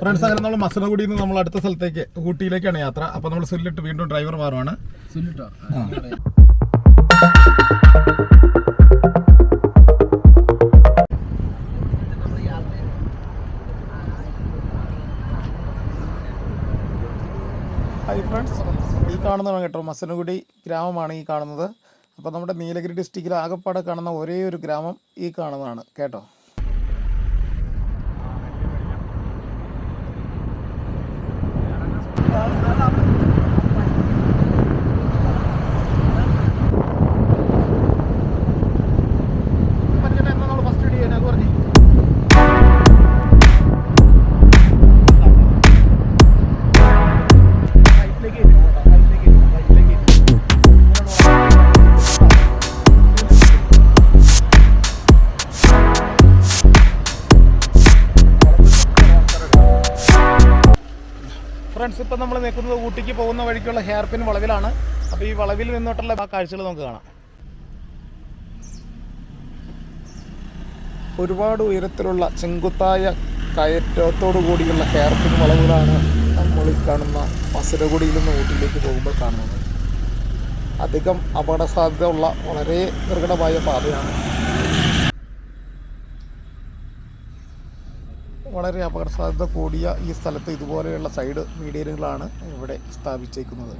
Friends അങ്ങനെ നമ്മൾ മസനഗുഡിയിൽ നിന്ന് നമ്മൾ അടുത്ത സ്ഥലത്തേക്ക് ഊട്ടിയിലേക്കാണ് യാത്ര. അപ്പോൾ നമ്മൾ സുല്ലിട്ട് വീണ്ടും ഡ്രൈവർ മാറുവാണ്. സുല്ലിട്ടോ? ഹായ് ഫ്രണ്ട്സ് ഈ കാണുന്നതാണ് കേട്ടോ. മസനഗുഡി ഗ്രാമമാണ് ഈ കാണുന്നത്. അപ്പോൾ നമ്മുടെ നീലഗിരി ഡിസ്ട്രിക്റ്റിൽ ആകപ്പാടെ കാണുന്ന ഒരേ ഒരു ഗ്രാമം ഈ കാണുന്നതാണ്. കേട്ടോ? ഇപ്പം നമ്മൾ നിൽക്കുന്നത് ഊട്ടിക്ക് പോകുന്ന വഴിക്കുള്ള ഹെയർ പിൻ വളവിലാണ്. അപ്പോൾ ഈ വളവിൽ നിന്നോട്ടുള്ള ആ കാഴ്ചകൾ നമുക്ക് കാണാം. ഒരുപാട് ഉയരത്തിലുള്ള ചെങ്കുത്തായ കയറ്റത്തോടു കൂടിയുള്ള ഹെയർ പിൻ വളവുകളാണ് നമ്മൾ ഈ കാണുന്ന മസുരകുടിയിൽ നിന്ന് ഊട്ടിയിലേക്ക് പോകുമ്പോൾ കാണുന്നത്. അധികം അപകട സാധ്യത ഉള്ള വളരെ ദുർഘടമായ പാതയാണ് വളരെ അപകട സാധ്യത കൂടിയ ഈ സ്ഥലത്ത് ഇതുപോലെയുള്ള സൈഡ് മീഡിയലുകളാണ് ഇവിടെ സ്ഥാപിച്ചേക്കുന്നത്.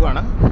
പട്ടണത്തിലേക്ക്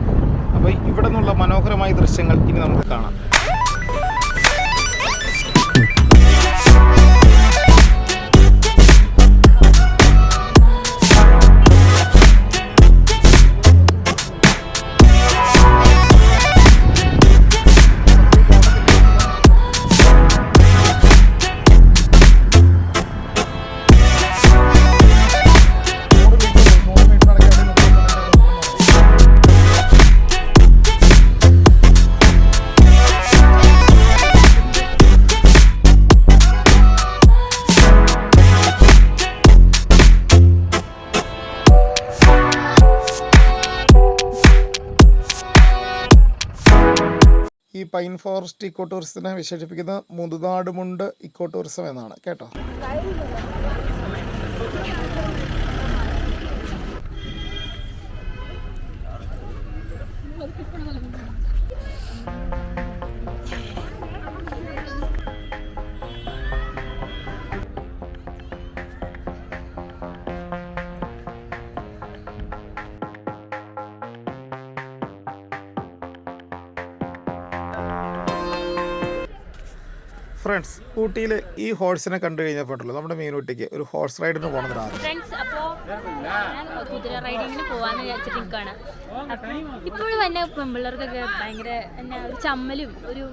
ഫോറസ്റ്റ് ഇക്കോ ടൂറിസത്തിനെ വിശേഷിപ്പിക്കുന്നത് മുതുനാടുമുണ്ട് ഇക്കോ ടൂറിസം എന്നാണ്. കേട്ടോ? ഫ്രണ്ട്സ് ഊട്ടിയിൽ ഈ ഹോഴ്സിനെ കണ്ടു കഴിഞ്ഞപ്പോഴല്ലോ നമ്മുടെ മീനൂട്ടിക്ക് ഒരു ഹോഴ്സ് റൈഡിന് പോകണം ഫ്രണ്ട്സ് അപ്പോ ഞാൻ കുതിര റൈഡിങ്ങിന് പോവാന്ന് വിചാരിച്ചിട്ട് നിൽക്കാണ് ഇപ്പോഴും തന്നെ പെമ്പിള്ളേർക്കൊക്കെ ഭയങ്കര എന്നാ ഒരു ചമ്മലും ഒരു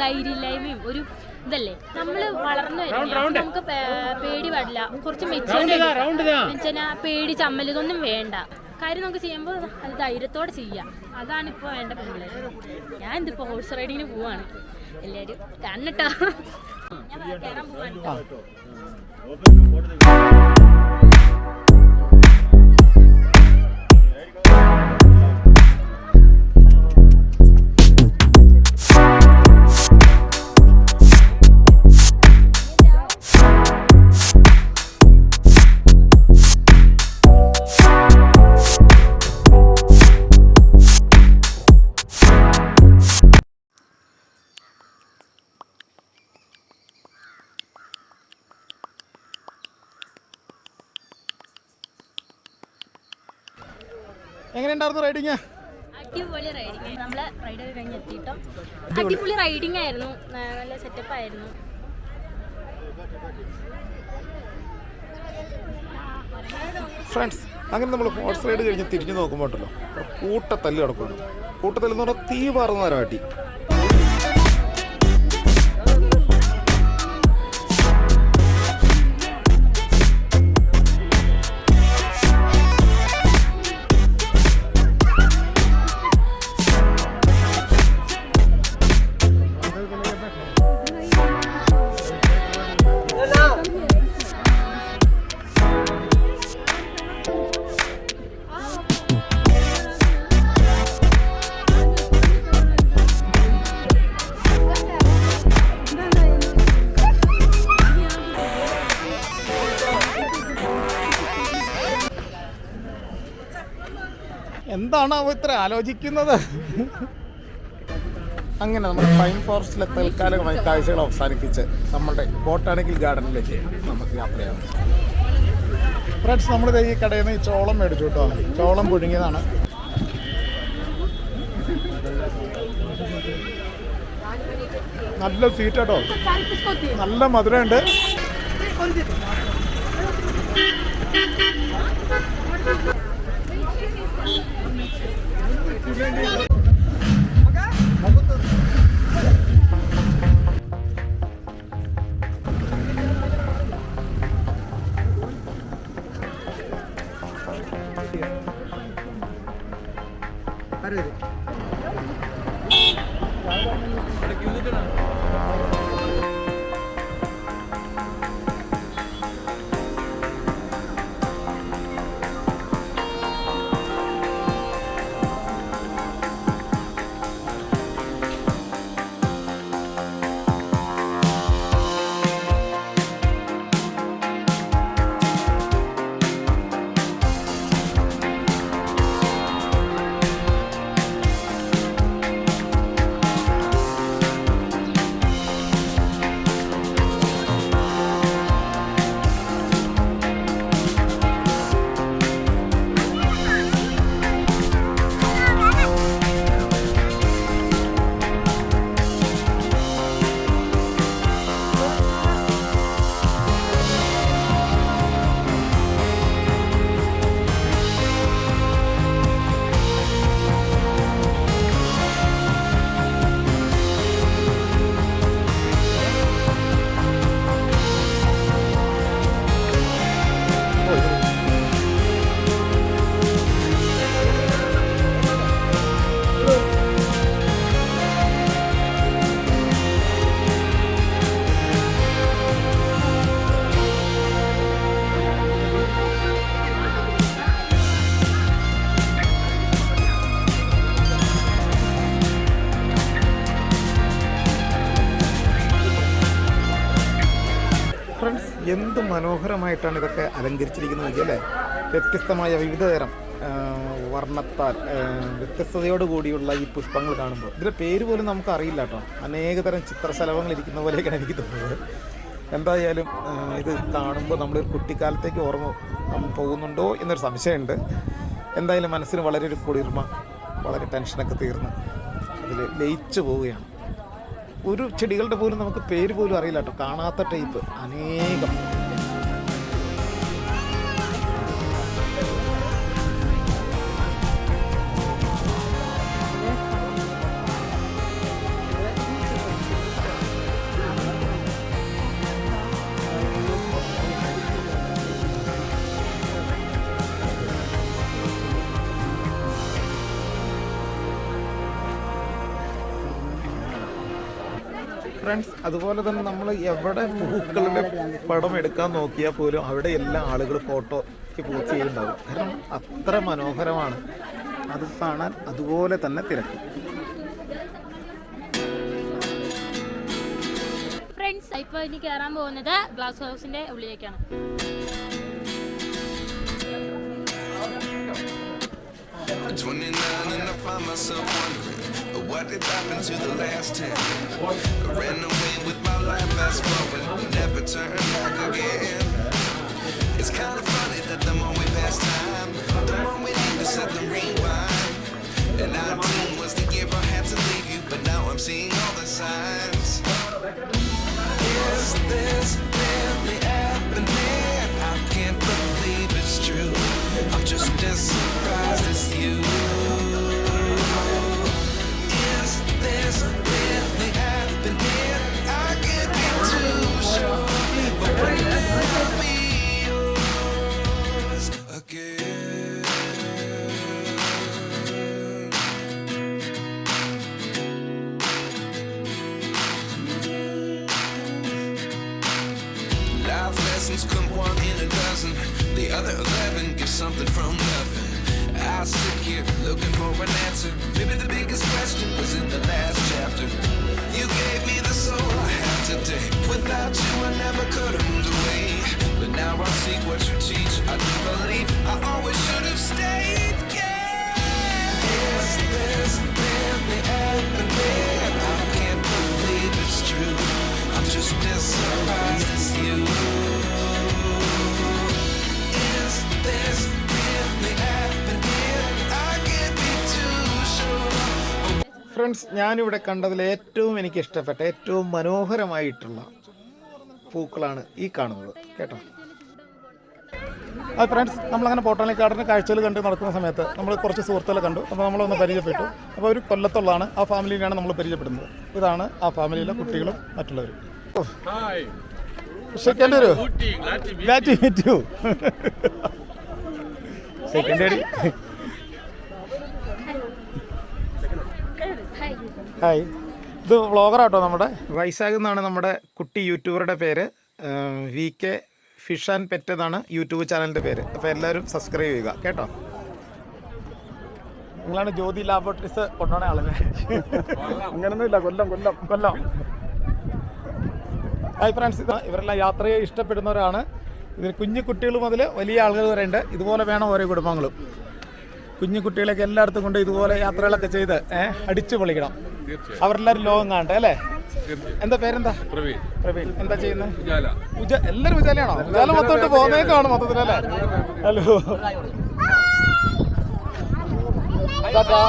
ധൈര്യമില്ലായ്മയും ഒരു ഇതല്ലേ? നമ്മൾ വളർന്നു അപ്പൊ നമുക്ക് പേടി പാടില്ല. കുറച്ച് മെച്ചൂരിറ്റി പേടി ചമ്മൽ ഇതൊന്നും വേണ്ട. കാര്യം നമുക്ക് ചെയ്യുമ്പോൾ അത് ധൈര്യത്തോടെ ചെയ്യാം. അതാണ് ഇപ്പോൾ വേണ്ട പെമ്പിള്ളേർ ഞാൻ ഇതിപ്പോ ഹോഴ്സ് റൈഡിങ്ങിന് പോവാണ്. എല്ലാവരും കാണട്ടോ എങ്ങനെയുണ്ടായിരുന്നു റൈഡിങ് അടിപൊളി റൈഡിങ് നമ്മളെ റൈഡ് കഴിഞ്ഞ് എത്തിട്ടോ അടിപൊളി. റൈഡിങ് ആയിരുന്നു. നല്ല സെറ്റപ്പ് ആയിരുന്നു. ഫ്രണ്ട്സ് അങ്ങനെ നമ്മൾ ഹോഴ്സ് റൈഡ് കഴിഞ്ഞ് തിരിഞ്ഞു നോക്കുമ്പോട്ടല്ലോ കൂട്ടത്തല്ല് കിടക്കുന്നു കൂട്ടത്തല്ല് എന്ന് പറഞ്ഞാൽ തീ പാറുന്ന തരാട്ടി എന്താണ് അവ ഇത്ര ആലോചിക്കുന്നത്? അങ്ങനെ നമ്മുടെ പൈൻ ഫോറസ്റ്റിലെ തൽക്കാലികമായി കാഴ്ചകൾ അവസാനിപ്പിച്ച് നമ്മുടെ ബോട്ടാണിക്കൽ ഗാർഡനിലേക്ക് നമുക്ക് യാത്രയാണ് ഫ്രണ്ട്സ് നമ്മൾ ഈ കടയിൽ നിന്ന് ഈ ചോളം മേടിച്ചു കേട്ടോ. ചോളം പുഴുങ്ങിയതാണ്. നല്ല സ്വീറ്റ് കേട്ടോ. നല്ല മധുരമുണ്ട്. ocurriendo. മനോഹരമായിട്ടാണ് ഇതൊക്കെ അലങ്കരിച്ചിരിക്കുന്നത് വെച്ചാൽ അല്ലേ? വ്യത്യസ്തമായ വിവിധ തരം വർണത്താൽ വ്യത്യസ്തതയോട് കൂടിയുള്ള ഈ പുഷ്പങ്ങൾ കാണുമ്പോൾ. ഇതിന്റെ പേര് പോലും നമുക്ക് അറിയില്ല കേട്ടോ. അനേകതരം ചിത്രശലഭങ്ങൾ ഇരിക്കുന്ന പോലെയൊക്കെയാണ് എനിക്ക് തോന്നുന്നത്. എന്തായാലും ഇത് കാണുമ്പോൾ നമ്മൾ കുട്ടിക്കാലത്തേക്ക് ഓർമ്മ പോകുന്നുണ്ടോ എന്നൊരു സംശയമുണ്ട്. എന്തായാലും മനസ്സിന് വളരെ ഒരു കുളിർമ വളരെ ടെൻഷനൊക്കെ തീർന്ന് അതിൽ ലയിച്ചു പോവുകയാണ്. ഒരു ചെടികളുടെ പോലും നമുക്ക് പേര് പോലും അറിയില്ല കേട്ടോ. കാണാത്ത ടൈപ്പ് അനേകം. ഫ്രണ്ട്സ് അതുപോലെ തന്നെ നമ്മൾ എവിടെ പൂക്കളുടെ പടം എടുക്കാൻ നോക്കിയാൽ പോലും അവിടെ എല്ലാ ആളുകൾ ഫോട്ടോയ്ക്ക് പോസ്റ്റ് ചെയ്യുന്നുണ്ടാവും. കാരണം അത്ര മനോഹരമാണ്. അത് കാണാൻ അതുപോലെ തന്നെ തിരക്ക്. ഫ്രണ്ട്സ് ഇപ്പോൾ ഇനി കയറാൻ പോകുന്നത് ഗ്ലാസ് ഹൗസിന്റെ ഉള്ളിലേക്കാണ്. 29 and I find myself wondering what did happen to the last 10. I ran away with my life, fast forward, never turn back again. It's kind of funny that the more we pass time, the more we need to set the rewind. And 19 was the year I had to leave you, but now I'm seeing all the signs. Is this friends ഞാനിവിടെ കണ്ടതിൽ ഏറ്റവും എനിക്ക് ഇഷ്ടപ്പെട്ട ഏറ്റവും മനോഹരമായിട്ടുള്ള പൂക്കളാണ് ഈ കാണുന്നത്. കേട്ടോ? അത് ഫ്രണ്ട്സ് നമ്മളങ്ങനെ പോട്ടാണി ഗാർഡൻ കാഴ്ചകൾ കണ്ട് നടക്കുന്ന സമയത്ത് നമ്മൾ കുറച്ച് സുഹൃത്തുക്കളെ കണ്ടു. അപ്പോൾ നമ്മളൊന്ന് പരിചയപ്പെട്ടു. അപ്പോൾ ഒരു കൊല്ലത്തുള്ളതാണ് ആ ഫാമിലിയിലാണ് നമ്മൾ പരിചയപ്പെടുന്നത്. ഇതാണ് ആ ഫാമിലിയിലെ കുട്ടികളും മറ്റുള്ളവരും. സെക്കൻഡ് ഒരു glad meet you second hi. ഇത് വ്ളോഗറാട്ടോ നമ്മുടെ. വൈശാഖ് എന്നാണ് നമ്മുടെ കുട്ടി യൂട്യൂബറുടെ പേര്. V K fish and pet എന്നാണ് യൂട്യൂബ് ചാനലിന്റെ പേര്. അപ്പോൾ എല്ലാവരും സബ്സ്ക്രൈബ് ചെയ്യുക കേട്ടോ? നിങ്ങളാണ് ജ്യോതി ലാബോറട്ടറീസ് കൊണ്ടുപോണ ആളല്ലേ? അങ്ങനൊന്നുമില്ല കൊല്ലം കൊല്ലം. കൊല്ലം. ഹായ് ഫ്രണ്ട്സ് ഇത് ഇവരെല്ലാം യാത്രയെ ഇഷ്ടപ്പെടുന്നവരാണ്. ഇതിന് കുഞ്ഞു കുട്ടികൾ മുതൽ വലിയ ആളുകൾ വരെ ഉണ്ട് ഇതുപോലെ വേണം ഓരോ കുടുംബങ്ങളും. കുഞ്ഞു കുട്ടികളൊക്കെ എല്ലായിടത്തും കൊണ്ട് ഇതുപോലെ യാത്രകളൊക്കെ ചെയ്ത് ഏഹ് അടിച്ചു പൊളിക്കണം. അവരെല്ലാവരും ലോകം കാണട്ടെ അല്ലേ? എന്താ പേരെന്താ? പ്രവീൺ. പ്രവീൺ. എന്താ ചെയ്യുന്നത് ഉജാല. ഉജ എല്ലാവരും ഉജാലയാണോ? ഉജാല മൊത്തമായിട്ട് പോകുന്നേക്കാണ് മൊത്തത്തിലല്ലേ? ഹലോ. ടാറ്റാ.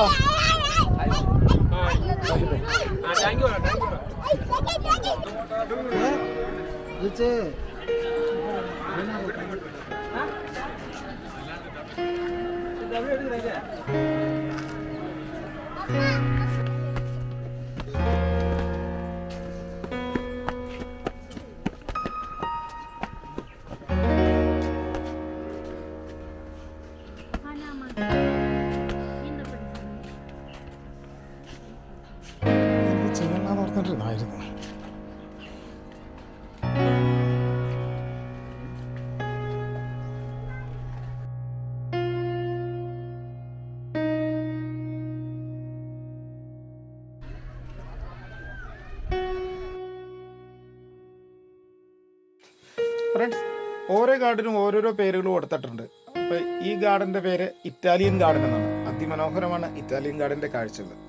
ഫ്രണ്ട്സ് ഓരോ ഗാർഡനും ഓരോരോ പേരുകൾ കൊടുത്തിട്ടുണ്ട്. അപ്പോൾ ഈ ഗാർഡന്റെ പേര് ഇറ്റാലിയൻ ഗാർഡൻ എന്നാണ്. അതിമനോഹരമാണ് ഇറ്റാലിയൻ ഗാർഡന്റെ കാഴ്ചകൾ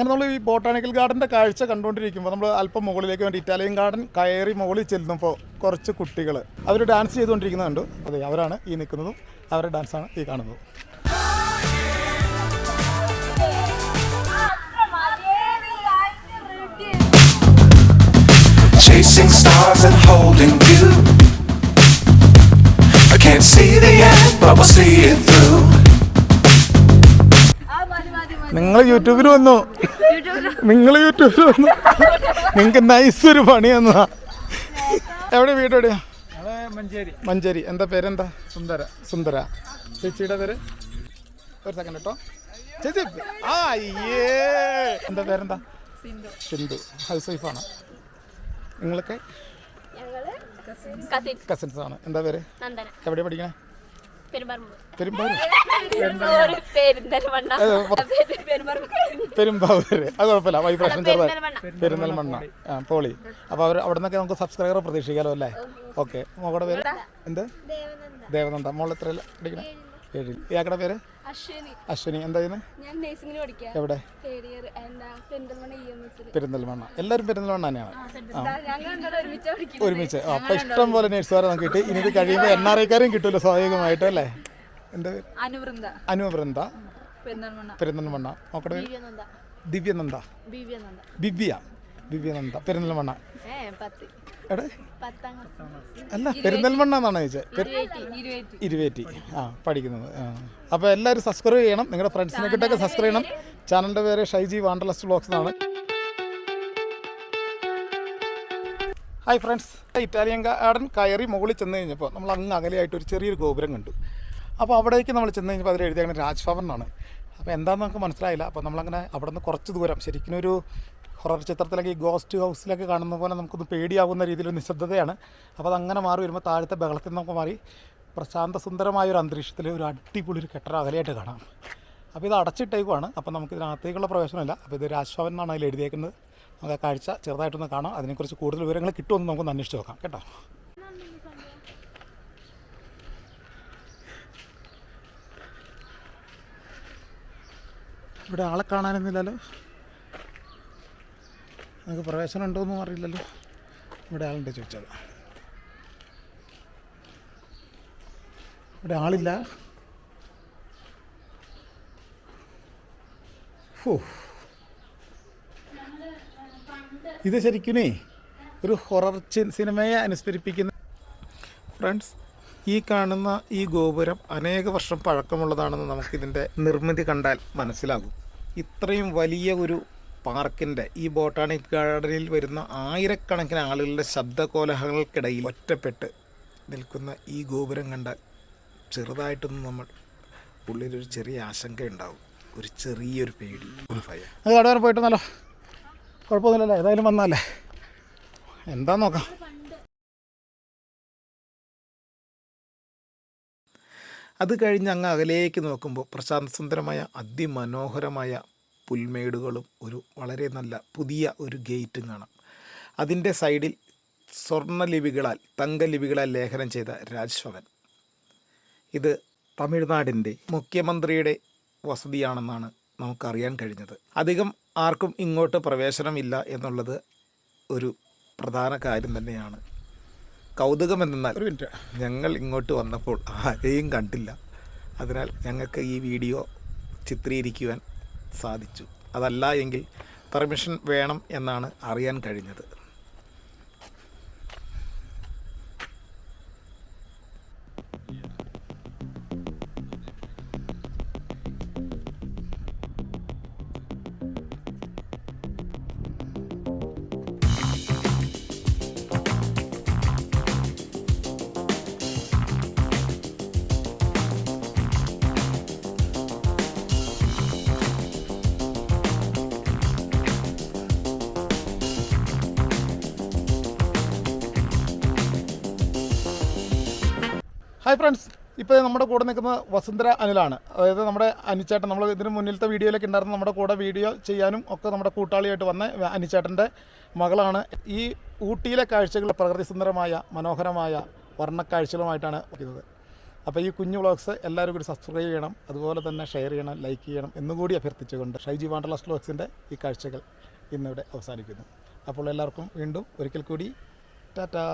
അങ്ങനെ നമ്മൾ ഈ ബോട്ടാണിക്കൽ ഗാർഡന്റെ കാഴ്ച കണ്ടുകൊണ്ടിരിക്കുമ്പോൾ നമ്മൾ അല്പം മുകളിലേക്ക് വേണ്ടി ഇറ്റാലിയൻ ഗാർഡൻ കയറി മുകളിൽ ചെല്ലുമ്പോൾ കുറച്ച് കുട്ടികൾ അവർ ഡാൻസ് ചെയ്തുകൊണ്ടിരിക്കുന്നത് കണ്ടു അതെ അവരാണ് ഈ നിൽക്കുന്നതും അവരുടെ ഡാൻസാണ് ഈ കാണുന്നത് Chasing stars and holding you. I can't see the end, but we'll see it through. നിങ്ങൾ യൂട്യൂബിൽ വന്നു. നിങ്ങൾ യൂട്യൂബിൽ വന്നു. നിങ്ങൾക്ക് നൈസ് ഒരു പണി തന്നതാ. എവിടെ വീട് എവിടെയാ? മഞ്ചേരി. മഞ്ചേരി. എന്താ പേരെന്താ? സുന്ദര. സുന്ദര. ചേച്ചിയുടെ പേര്? ഒരു സെക്കൻഡ് കേട്ടോ ചേച്ചി ആ അയ്യേ. എന്താ പേരെന്താ? സിന്ധു. ഹൗസ് വൈഫാണ് നിങ്ങളൊക്കെ? കസിൻ കസിൻസ് ആണ്. എന്താ പേര്? നന്ദന. എവിടെ പഠിക്കണേ? പെരുമ്പാവൂർ പെരിന്തൽമണ്ണ. പെരുമ്പാവൂർ അത് കുഴപ്പമില്ല. വൈബ്രേഷൻ ചെറുതായി. പെരിന്തൽമണ്ണ. പെരുന്തൽമണ്ണ. ആ പോളി. അപ്പോൾ അവർ അവിടെ നിന്നൊക്കെ നമുക്ക് സബ്സ്ക്രൈബർ പ്രതീക്ഷിക്കാമല്ലോ അല്ലേ? ഓക്കെ മോളുടെ പേര്? എന്ത്? ദേവനന്ദ. മോൾ എത്ര പഠിക്കണം ഏഴിൽ ഇയാക്കടെ പേര്? അശ്വിനി. എന്താ ചെയ്യുന്നത് ഞാൻ നേഴ്സിംഗിന് പഠിക്കാം. എവിടെ? പെരിന്തൽമണ്ണ എല്ലാവരും പെരിന്തൽമണ്ണ. തന്നെയാണ്? ഒരുമിച്ച് അപ്പൊ ഇഷ്ടം പോലെ നേഴ്സുകാരെ നമുക്ക് കിട്ടി. ഇനി ഇത് കഴിയുമ്പോൾ എൻ ആർ ഐക്കാരും കിട്ടുമല്ലോ സ്വാഭാവികമായിട്ട് അല്ലേ? എന്താ പേര്? അനുവൃന്ദ. അനുവൃന്ദ. പെരിന്തൽമണ്ണ. പെരിന്തൽമണ്ണ. നോക്കട്ടെ ദിവ്യനന്ദ. ദിവ്യനന്ദ. ദിവ്യനന്ദ പെരിന്തൽമണ്ണ. എവിടെ? അല്ല പെരിന്തൽമണ്ണ എന്നാണ് ചോദിച്ചത് ഇരുവേറ്റി ആ പഠിക്കുന്നത്. അപ്പൊ അപ്പോൾ എല്ലാവരും സബ്സ്ക്രൈബ് ചെയ്യണം. നിങ്ങളുടെ ഫ്രണ്ട്സിനെ കിട്ടൊക്കെ സബ്സ്ക്രൈബ് ചെയ്യണം. ചാനലിന്റെ പേര് ഷൈജി വാണ്ടർലസ്റ്റ് ബ്ലോക്സ് എന്നാണ്. ഹായ് ഫ്രണ്ട്സ് ഇറ്റാലിയൻ ഗാർഡൻ കയറി മുകളിൽ ചെന്ന് കഴിഞ്ഞപ്പോൾ നമ്മൾ അങ്ങ് അകലെയായിട്ട് ഒരു ചെറിയൊരു ഗോപുരം കണ്ടു. അപ്പോൾ അവിടേക്ക് നമ്മൾ ചെന്ന് കഴിഞ്ഞപ്പോൾ അതിൽ എഴുതിയാണ് രാജ്ഭവൻ എന്നാണ്. അപ്പോൾ എന്താണെന്ന് നമുക്ക് മനസ്സിലായില്ല. അപ്പോൾ നമ്മളങ്ങനെ അവിടെ നിന്ന് കുറച്ച് ദൂരം ശരിക്കും ഒരു ഹൊറർ ചിത്രത്തിലൊക്കെ ഈ ഗോസ്റ്റ് ഹൗസിലൊക്കെ കാണുന്ന പോലെ നമുക്കൊന്ന് പേടിയാവുന്ന രീതിയിൽ നിശബ്ദതയാണ്. അപ്പോൾ അതങ്ങനെ മാറി വരുമ്പോൾ താഴത്തെ ബഹളത്തിൽ നമുക്ക് മാറി പ്രശാന്ത സുന്ദരമായ ഒരു അന്തരീക്ഷത്തിൽ ഒരു അടിപൊളി ഒരു കെട്ടറ അകലെയായിട്ട് കാണാം. അപ്പോൾ ഇത് അടച്ചിട്ടേക്കുവാണ്. അപ്പോൾ നമുക്ക് ഇതിനകത്തേക്കുള്ള പ്രവേശനമില്ല. അപ്പോൾ ഇത് രാജ്ഭവൻ എന്നാണ് അതിൽ എഴുതിയേക്കുന്നത്. നമുക്ക് ആ കാഴ്ച ചെറുതായിട്ടൊന്ന് കാണാം. അതിനെക്കുറിച്ച് കൂടുതൽ വിവരങ്ങൾ കിട്ടുമെന്ന് നമുക്കൊന്ന് അന്വേഷിച്ച് നോക്കാം. കേട്ടോ? ഇവിടെ ആളെ കാണാനൊന്നുമില്ലല്ലോ നമുക്ക് പ്രവേശനം ഉണ്ടോയെന്നും അറിയില്ലല്ലോ. ഇവിടെ ആളുണ്ട് ചോദിച്ചത്. ഇവിടെ ആളില്ല. ഇത് ശരിക്കുനേ ഒരു ഹൊറർ സിനിമയെ അനുസ്മരിപ്പിക്കുന്ന ഫ്രണ്ട്സ് ഈ കാണുന്ന ഈ ഗോപുരം അനേക വർഷം പഴക്കമുള്ളതാണെന്ന് നമുക്കിതിന്റെ നിർമ്മിതി കണ്ടാൽ മനസ്സിലാകും. ഇത്രയും വലിയ ഒരു പാർക്കിന്റെ ഈ ബോട്ടാണിക് ഗാർഡനിൽ വരുന്ന ആയിരക്കണക്കിന് ആളുകളുടെ ശബ്ദകോലഹങ്ങൾക്കിടയിൽ ഒറ്റപ്പെട്ട് നിൽക്കുന്ന ഈ ഗോപുരം കണ്ടാൽ ചെറുതായിട്ടൊന്നും നമ്മൾ ഉള്ളിലൊരു ചെറിയ ആശങ്ക ആശങ്കയുണ്ടാവും. ഒരു ചെറിയൊരു പേടി ഒരു ഭയം. അത് കട വരെ പോയിട്ട് നല്ലോ. കുഴപ്പമൊന്നുമില്ലല്ലോ? ഏതായാലും വന്നാലേ. എന്താ നോക്കാം. അത് കഴിഞ്ഞ് അങ്ങ് അകലേക്ക് നോക്കുമ്പോൾ പ്രശാന്തസുന്ദരമായ അതിമനോഹരമായ പുൽമേടുകളും ഒരു വളരെ നല്ല പുതിയ ഒരു ഗേറ്റും കാണാം. അതിന്റെ സൈഡിൽ സ്വർണലിപികളാൽ തങ്കലിപികളാൽ ലേഖനം ചെയ്ത രാജ്ഭവൻ. ഇത് തമിഴ്നാടിന്റെ മുഖ്യമന്ത്രിയുടെ വസതിയാണെന്നാണ് നമുക്കറിയാൻ കഴിഞ്ഞത്. അധികം ആർക്കും ഇങ്ങോട്ട് പ്രവേശനമില്ല എന്നുള്ളത് ഒരു പ്രധാന കാര്യം തന്നെയാണ്. കൗതുകം എന്നാൽ ഞങ്ങൾ ഇങ്ങോട്ട് വന്നപ്പോൾ ആരെയും കണ്ടില്ല. അതിനാൽ ഞങ്ങൾക്ക് ഈ വീഡിയോ ചിത്രീകരിക്കുവാൻ സാധിച്ചു. അതല്ല എങ്കിൽ പെർമിഷൻ വേണം എന്നാണ് അറിയാൻ കഴിഞ്ഞത്. ഹായ് ഫ്രണ്ട്സ് ഇപ്പോൾ നമ്മുടെ കൂടെ നിൽക്കുന്ന വസുന്ധര അനിലാണ്. അതായത് നമ്മുടെ അനിച്ചേട്ടൻ നമ്മൾ ഇതിന് മുന്നിലത്തെ വീഡിയോയിലൊക്കെ ഉണ്ടായിരുന്ന നമ്മുടെ കൂടെ വീഡിയോ ചെയ്യാനും ഒക്കെ നമ്മുടെ കൂട്ടാളിയായിട്ട് വന്ന അനിച്ചേട്ടന്റെ മകളാണ്. ഈ ഊട്ടിയിലെ കാഴ്ചകൾ പ്രകൃതി സുന്ദരമായ മനോഹരമായ വർണക്കാഴ്ചകളുമായിട്ടാണ് വയ്ക്കുന്നത് അപ്പോൾ ഈ കുഞ്ഞു വ്ലോഗ്സ് എല്ലാവരും കൂടി സബ്സ്ക്രൈബ് ചെയ്യണം അതുപോലെ തന്നെ ഷെയർ ചെയ്യണം ലൈക്ക് ചെയ്യണം എന്നുകൂടി അഭ്യർത്ഥിച്ചുകൊണ്ട് ഷൈജി വാണ്ടർലാസ് വ്ളോഗ്സിന്റെ ഈ കാഴ്ചകൾ ഇന്നിവിടെ അവസാനിക്കുന്നു. അപ്പോൾ എല്ലാവർക്കും വീണ്ടും ഒരിക്കൽ കൂടി ടാറ്റാ!